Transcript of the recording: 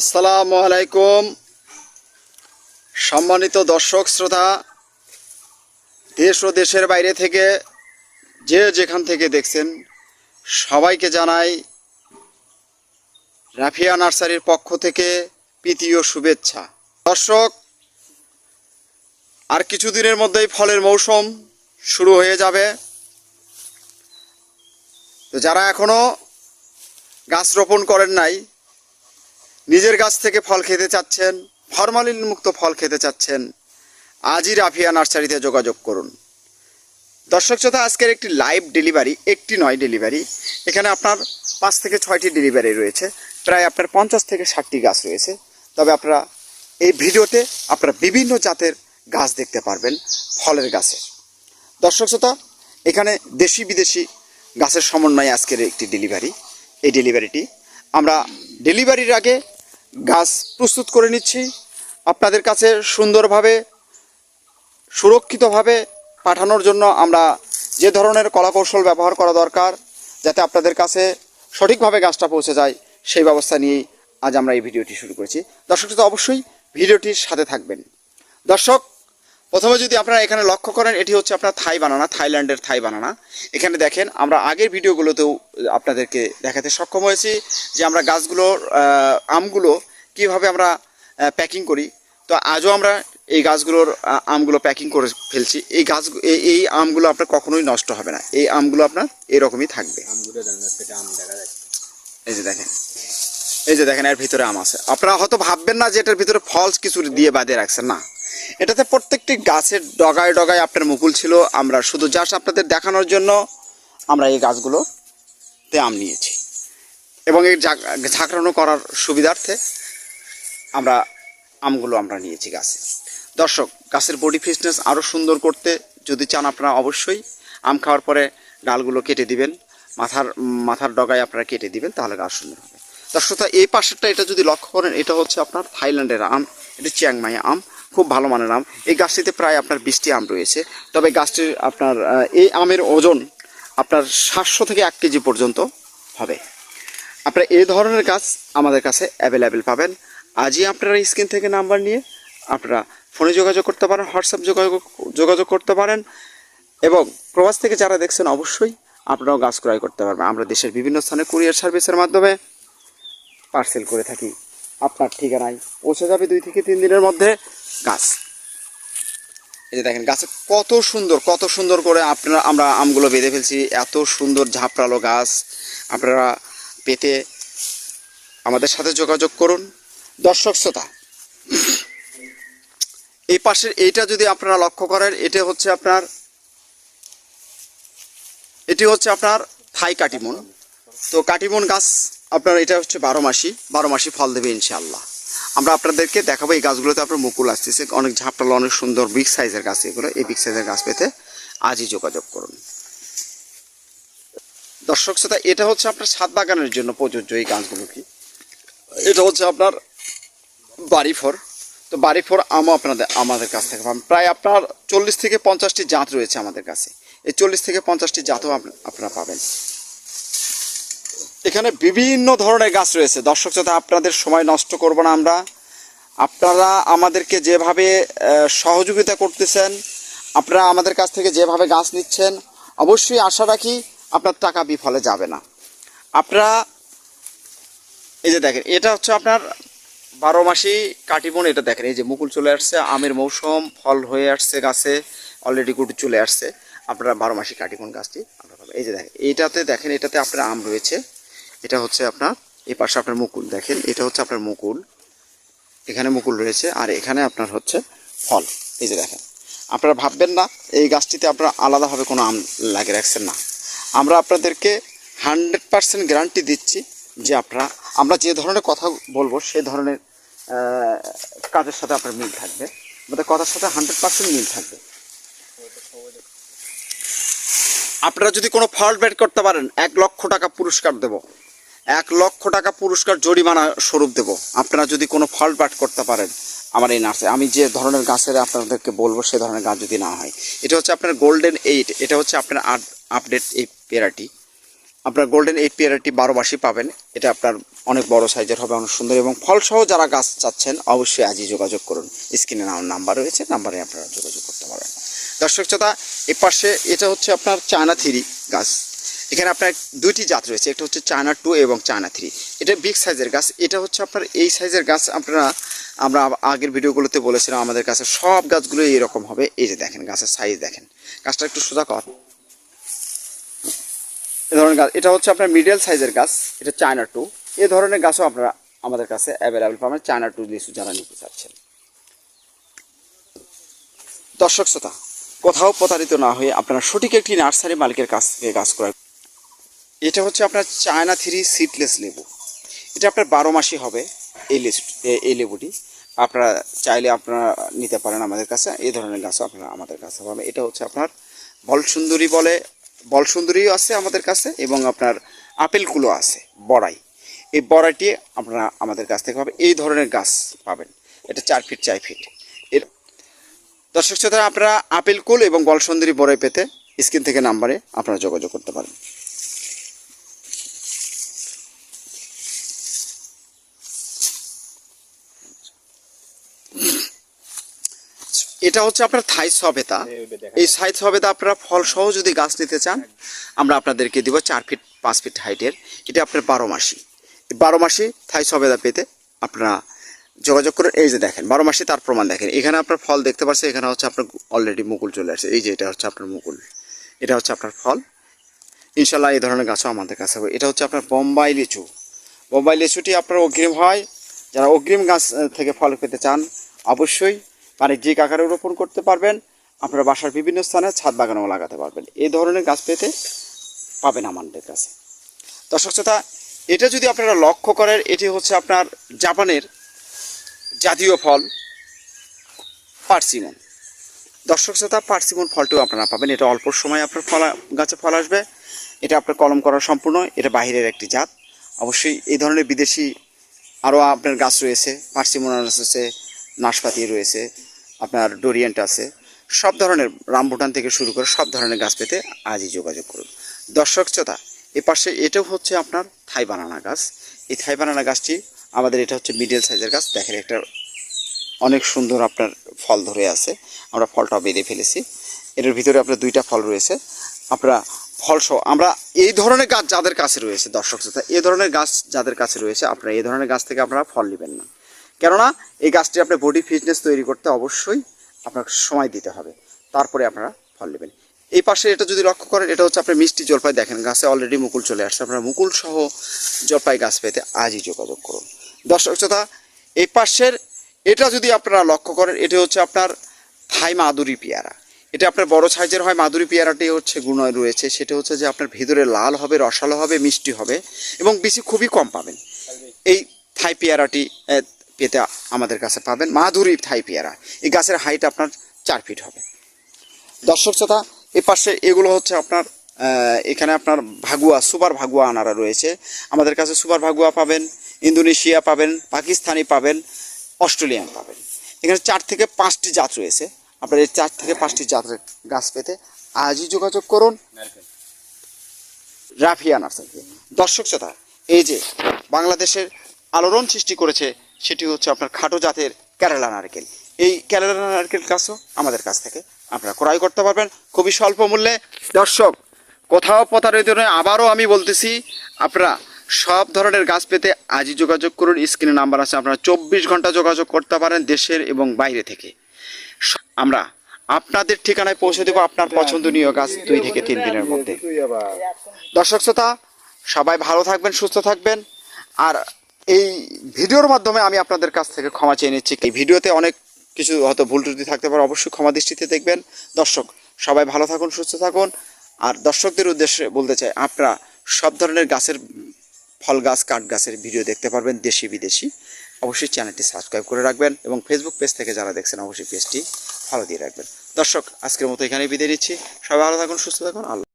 আসসালামু আলাইকুম। সম্মানিত দর্শক, শ্রোতা, দেশ ও দেশের বাইরে থেকে যে যেখান থেকে দেখছেন, সবাইকে জানাই রাফিয়া নার্সারির পক্ষ থেকে প্রীতি ও শুভেচ্ছা। দর্শক, আর কিছুদিনের মধ্যেই ফলের মৌসুম শুরু হয়ে যাবে। তো যারা এখনও গাছ রোপণ করেন নাই নিজের গাছ থেকে ফল খেতে চাচ্ছেন ফরমালিন মুক্ত ফল খেতে চাচ্ছেন, আজই রাফিয়া নার্সারিতে যোগাযোগ করুন। দর্শক শ্রোতা, আজকের একটি লাইভ ডেলিভারি একটি নয় ডেলিভারি এখানে আপনার পাঁচ থেকে ছয়টি ডেলিভারি রয়েছে, প্রায় আপনার পঞ্চাশ থেকে ষাটটি গাছ রয়েছে। তবে আপনারা এই ভিডিওতে আপনারা বিভিন্ন জাতের গাছ দেখতে পারবেন, ফলের গাছের দর্শক শ্রোতা, এখানে দেশি বিদেশি গাছের সমন্বয়ে আজকের একটি ডেলিভারি এই ডেলিভারিটি আমরা ডেলিভারির আগে গাছ প্রস্তুত করে নিচ্ছি। আপনাদের কাছে সুন্দরভাবে, সুরক্ষিতভাবে পাঠানোর জন্য আমরা যে ধরনের কলাকৌশল ব্যবহার করা দরকার, যাতে আপনাদের কাছে সঠিকভাবে গাছটা পৌঁছে যায়, সেই ব্যবস্থা নিয়েই আজ আমরা এই ভিডিওটি শুরু করেছি। দর্শক শ্রোতা অবশ্যই ভিডিওটির সাথে থাকবেন। দর্শক, প্রথমে যদি আপনারা এখানে লক্ষ্য করেন, এটি হচ্ছে আপনার থাই বানানা, থাইল্যান্ডের থাই বানানা। এখানে দেখেন, আমরা আগের ভিডিওগুলোতেও আপনাদেরকে দেখাতে সক্ষম হয়েছি যে আমরা গাছগুলোর আমগুলো কীভাবে আমরা প্যাকিং করি, তো আজও আমরা এই গাছগুলোর আমগুলো প্যাকিং করে ফেলছি। এই গাছ, এই- আমগুলো আপনার কখনোই নষ্ট হবে না। এই আমগুলো আপনার এরকমই থাকবে। এই যে দেখেন, এই যে দেখেন, এর ভিতরে আম আছে। আপনারা হয়তো ভাববেন না যে এটার ভিতরে ফলস কিছু দিয়ে বাঁধে রাখছেন, না। এটাতে প্রত্যেকটি গাছের ডগায় ডগায় আপনার মুকুল ছিল। আমরা শুধু জাস্ট আপনাদের দেখানোর জন্য আমরা এই গাছগুলোতে আম নিয়েছি। এবং এই ঝাঁক- ঝাঁকড়ানো করার সুবিধার্থে আমরা আমগুলো আমরা নিয়েছি গাছে। দর্শক, গাছের বডি ফিটনেস আরও সুন্দর করতে যদি চান আপনারা অবশ্যই আম খাওয়ার পরে ডালগুলো কেটে দিবেন, মাথার মাথার ডগায় আপনারা কেটে দিবেন, তাহলে গাছ সুন্দর হবে। দর্শক এই পাশেরটা এটা যদি লক্ষ্য করেন, এটা হচ্ছে আপনার থাইল্যান্ডের আম, এটা চিয়াংমাই আম, খুব ভালো মানের আম। এই গাছটিতে প্রায় আপনার বিশটি আম রয়েছে। তবে গাছটির আপনার এই আমের ওজন আপনার সাতশো থেকে এক কেজি পর্যন্ত হবে। আপনার এই ধরনের গাছ আমাদের কাছে অ্যাভেলেবেল পাবেন। আজই আপনারা স্ক্রিন থেকে নাম্বার নিয়ে আপনারা ফোনে যোগাযোগ করতে পারেন, হোয়াটসঅ্যাপ যোগাযোগ যোগাযোগ করতে পারেন এবং প্রবাস থেকে যারা দেখছেন অবশ্যই আপনারাও গাছ ক্রয় করতে পারবেন। আমরা দেশের বিভিন্ন স্থানে কুরিয়ার সার্ভিসের মাধ্যমে পার্সেল করে থাকি। আপনার ঠিকানায় পৌঁছে যাবে দুই থেকে তিন দিনের মধ্যে গাছ। এই যে দেখেন, গাছে কত সুন্দর কত সুন্দর করে আপনারা, আমরা আমগুলো বেঁধে ফেলছি। এত সুন্দর ঝাঁপড়ালো গাছ। আপনারা পেতে আমাদের সাথে যোগাযোগ করুন। দর্শক শ্রোতা, এই পাশের এইটা যদি আপনারা লক্ষ্য করেন, এটা হচ্ছে আপনার, এটি হচ্ছে আপনার থাই কাটিমন। তো কাটিমন গাছ আপনার, এটা হচ্ছে বারো মাসি বারো মাসি ফল দেবে ইনশাআল্লাহ। আমরা আপনাদেরকে দেখাবো এই গাছগুলোতে আপনার মুকুল আসতেছে, অনেক ঝাপটালো অনেক সুন্দর বিগ সাইজের গাছ এগুলো। এই বিগ সাইজের গাছ পেতে আজই যোগাযোগ করুন। দর্শক শ্রোতা, এটা হচ্ছে আপনার ছাদ বাগানের জন্য প্রযোজ্য এই গাছগুলো কি? এটা হচ্ছে আপনার বাড়ি ফোর। তো বাড়ি ফোর আমও আপনাদের, আমাদের কাছ থেকে। পাবেন প্রায় আপনার চল্লিশ থেকে পঞ্চাশটি জাত রয়েছে আমাদের কাছে। এই চল্লিশ থেকে পঞ্চাশটি জাতও আপ- আপনারা পাবেন। এখানে বিভিন্ন ধরনের গাছ রয়েছে। দর্শক শ্রোতা, আপনাদের সময় নষ্ট করব না আমরা। আপনারা আমাদেরকে যেভাবে সহযোগিতা করতেছেন, আপনারা আমাদের কাছ থেকে যেভাবে গাছ নিচ্ছেন, অবশ্যই আশা রাখি আপনার টাকা বিফলে যাবে না। আপনারা, এই যে দেখেন, এটা হচ্ছে আপনার বারো মাসি কাটিবন এটা দেখেন, এই যে মুকুল চলে আসছে, আমের মৌসুম, ফল হয়ে আসছে গাছে অলরেডি গুড চলে আসছে, আপনারা বারো মাসি কাটিবন গাছটি, আপনারা এই যে দেখেন, এইটাতে দেখেন, এটাতে আপনার আম রয়েছে, এটা হচ্ছে আপনার, এই পাশে আপনার মুকুল, দেখেন, এটা হচ্ছে আপনার মুকুল, এখানে মুকুল রয়েছে, আর এখানে আপনার হচ্ছে ফল, এই যে দেখেন। আপনারা ভাববেন না, এই গাছটিতে আপনারা আলাদাভাবে কোনো আম লাগিয়ে রাখছেন না। আমরা আপনাদেরকে হান্ড্রেড পার্সেন্ট গ্যারান্টি দিচ্ছি যে আপনারা আমরা যে ধরনের কথা বলব, সে ধরনের কাজের সাথে আপনার মিল থাকবে। আমাদের কথার সাথে হান্ড্রেড পার্সেন্ট মিল থাকবে। আপনারা যদি কোনো ফল্ট বের করতে পারেন, এক লক্ষ টাকা পুরস্কার দেব। এক লক্ষ টাকা পুরস্কার জরিমানা স্বরূপ দেব। আপনারা যদি কোনো ফল্ট ব্যাট করতে পারেন, আমার এই নার্সে, আমি যে ধরনের গাছের আপনাদেরকে বলব, সে ধরনের গাছ যদি না হয়। এটা হচ্ছে আপনার গোল্ডেন এইট এটা হচ্ছে আপনার আপডেট এই পেয়ারাটি। আপনার গোল্ডেন এই পিয়ারটি বারো মাসই পাবেন। এটা আপনার অনেক বড় সাইজের হবে, অনেক সুন্দর এবং ফলসহ যারা গাছ চাচ্ছেন, অবশ্যই আজই যোগাযোগ করুন। স্ক্রিনে নাম্বার রয়েছে নাম্বারে আপনারা যোগাযোগ করতে পারেন। দর্শক শ্রোতা, এ পাশে এটা হচ্ছে আপনার চায়না থ্রি গাছ। এখানে আপনার দুইটি জাত রয়েছে, একটা হচ্ছে চায়না টু এবং চায়না থ্রি এটা বিগ সাইজের গাছ, এটা হচ্ছে আপনার এই সাইজের গাছ, আপনারা, আমরা আগের ভিডিওগুলোতে বলেছিলাম আমাদের কাছে সব গাছগুলো এরকম হবে। এই যে দেখেন, গাছের সাইজ দেখেন। গাছটা একটু সোজা কর। এ ধরনের গাছ, এটা হচ্ছে আপনার মিডিয়াল সাইজের গাছ, এটা চায়না টু এ ধরনের গাছও আপনারা আমাদের কাছে অ্যাভেলেবেল পাবেন চায়না টু লিচু যারা নিতে চাচ্ছেন। দর্শক শ্রোতা, কোথাও প্রতারিত না হয়ে আপনারা সঠিক একটি নার্সারি মালিকের কাছ থেকে গাছ ক্রয় এটা হচ্ছে আপনার চায়না থ্রি সিডলেস লেবু। এটা আপনার বারো মাসই হবে এই লিচু, এই লেবুটি। আপনারা চাইলে আপনারা নিতে পারেন আমাদের কাছে এই ধরনের গাছও আপনারা আমাদের কাছে পাবেন। এটা হচ্ছে আপনার বল সুন্দরী বলে বল সুন্দরীও আছে আমাদের কাছে এবং আপনার আপেলগুলো আছে, বড়াই। এই বড়াইটি আপনারা আমাদের কাছ থেকে পাবেন। এই ধরনের গাছ পাবেন। এটা চার ফিট চার ফিট। এর দর্শক শ্রোতা, আপনারা আপেল কুল এবং বলসুন্দরী বড়াই পেতে স্ক্রিন থেকে নাম্বারে আপনারা যোগাযোগ করতে পারেন। এটা হচ্ছে আপনার থাই সবেতা এই সাইজ সবেতা আপনারা ফল সহ যদি গাছ নিতে চান আমরা আপনাদেরকে দিব চার ফিট পাঁচ ফিট হাইটের এটা আপনার বারো মাসি। বারো মাসি থাই সবেদা পেতে আপনারা যোগাযোগ করে এই যে দেখেন বারো মাসে তার প্রমাণ দেখেন। এখানে আপনার ফল দেখতে পাচ্ছেন এখানে হচ্ছে আপনার অলরেডি মুকুল চলে আসছে। এই যে এটা হচ্ছে আপনার মুকুল। এটা হচ্ছে আপনার ফল। ইনশাল্লাহ এই ধরনের গাছও আমাদের কাছে হবে। এটা হচ্ছে আপনার বোম্বাই লিচু। বোম্বাই লিচুটি আপনার অগ্রিম হয়। যারা অগ্রিম গাছ থেকে ফল পেতে চান অবশ্যই বাণিজ্যিক আকারে রোপণ করতে পারবেন। আপনার বাসার বিভিন্ন স্থানে ছাদ বাগানেও লাগাতে পারবেন। এই ধরনের গাছ পেতে পাবেন আমাদের কাছে। দর্শক শ্রোতা, এটা যদি আপনারা লক্ষ্য করেন, এটি হচ্ছে আপনার জাপানের জাতীয় ফল, পার্সিমন। দর্শক শ্রোতা, পার্সিমন ফলটিও আপনারা পাবেন। এটা অল্প সময় আপনার ফল, গাছে ফল আসবে। এটা আপনার কলম করা সম্পূর্ণ। এটা বাহিরের একটি জাত। অবশ্যই এই ধরনের বিদেশি আরও আপনার গাছ রয়েছে। পার্সিমোনাস আছে নাশপাতি রয়েছে, আপনার ডোরিয়েন্ট আছে, সব ধরনের রামবুটান থেকে শুরু করে সব ধরনের গাছ পেতে আজই যোগাযোগ করুন। দর্শক শ্রোতা, এ পাশে এটাও হচ্ছে আপনার থাই বানানা গাছ। এই থাই বানানা গাছটি আমাদের এটা হচ্ছে মিডিয়াল সাইজের গাছ। দেখেন একটা অনেক সুন্দর আপনার ফল ধরে আছে। আমরা ফলটা বেঁধে ফেলেছি। এটার ভিতরে আপনার দুইটা ফল রয়েছে। আপনারা ফল সহ, আমরা এই ধরনের গাছ যাদের কাছে রয়েছে, দর্শক শ্রোতা এই ধরনের গাছ যাদের কাছে রয়েছে, আপনারা এই ধরনের গাছ থেকে আপনারা ফল নেবেন না। কেননা, এই গাছটি আপনার বডি ফিটনেস তৈরি করতে অবশ্যই আপনার সময় দিতে হবে। তারপরে আপনারা ফল নেবেন। এই পাশে এটা যদি লক্ষ্য করেন, এটা হচ্ছে আপনার মিষ্টি জলপাই। দেখেন, গাছে অলরেডি মুকুল চলে আসছে। আপনারা মুকুল সহ জলপাই গাছ পেতে আজই যোগাযোগ করুন। দর্শক শ্রোতা, এই পাশের এটা যদি আপনারা লক্ষ্য করেন, এটা হচ্ছে আপনার থাই মাদুরি পেয়ারা। এটা আপনার বড় সাইজের হয় মাদুরি পেয়ারাটি হচ্ছে গুণয় রয়েছে। সেটা হচ্ছে যে আপনার ভিতরে লাল হবে, রসালো হবে, মিষ্টি হবে এবং বেশি খুবই কম পাবেন। এই থাই পেয়ারাটি পেতে আমাদের কাছে পাবেন মাধুরী থাই পেয়ারা। এই গাছের হাইট আপনার চার ফিট হবে। দর্শক শ্রোতা, এ পাশে এগুলো হচ্ছে আপনার এখানে আপনার ভাগুয়া, সুপার ভাগুয়া আনারা রয়েছে। আমাদের কাছে সুপার ভাগুয়া পাবেন, ইন্দোনেশিয়া পাবেন, পাকিস্তানি পাবেন, অস্ট্রেলিয়ান পাবেন। এখানে চার থেকে পাঁচটি জাত রয়েছে। আপনার এই চার থেকে পাঁচটি জাতের গাছ পেতে আজই যোগাযোগ করুন। রাফিয়া নার্সারি দর্শক শ্রোতা, এই যে বাংলাদেশের আলোড়ন সৃষ্টি করেছে সেটি হচ্ছে আপনার খাটো জাতের কেরালা নারকেল। এই কেরালা নারকেল গাছও আমাদের কাছ থেকে আপনারা ক্রয় করতে পারবেন। খুবই স্বল্প মূল্যে। দর্শক, কোথাও প্রতারিত নয়, আবারও আমি বলতেছি, আপনারা সব ধরনের গাছ পেতে আজই যোগাযোগ করুন। স্ক্রিনে নাম্বার আছে, আপনারা চব্বিশ ঘণ্টা যোগাযোগ করতে পারেন দেশের এবং বাইরে থেকে। আমরা আপনাদের ঠিকানায় পৌঁছে দেবো আপনার পছন্দনীয় গাছ দুই থেকে তিন দিনের মধ্যে। দর্শক শ্রোতা, সবাই ভালো থাকবেন, সুস্থ থাকবেন। আর এই ভিডিওর মাধ্যমে আমি আপনাদের কাছ থেকে ক্ষমা চেয়ে নিচ্ছি। এই ভিডিওতে অনেক কিছু হয়তো ভুল ত্রুটি থাকতে পারে, অবশ্যই ক্ষমা দৃষ্টিতে দেখবেন। দর্শক, সবাই ভালো থাকুন, সুস্থ থাকুন। আর দর্শকদের উদ্দেশ্যে বলতে চাই, আপনারা সব ধরনের গাছের ফল গাছ, কাঠ গাছের ভিডিও দেখতে পারবেন, দেশি, বিদেশি। অবশ্যই চ্যানেলটি সাবস্ক্রাইব করে রাখবেন এবং ফেসবুক পেজ থেকে যারা দেখছেন, অবশ্যই পেজটি ফলো দিয়ে রাখবেন। দর্শক, আজকের মতো এখানেই বিদায় নিচ্ছি। সবাই ভালো থাকুন, সুস্থ থাকুন। আল্লাহ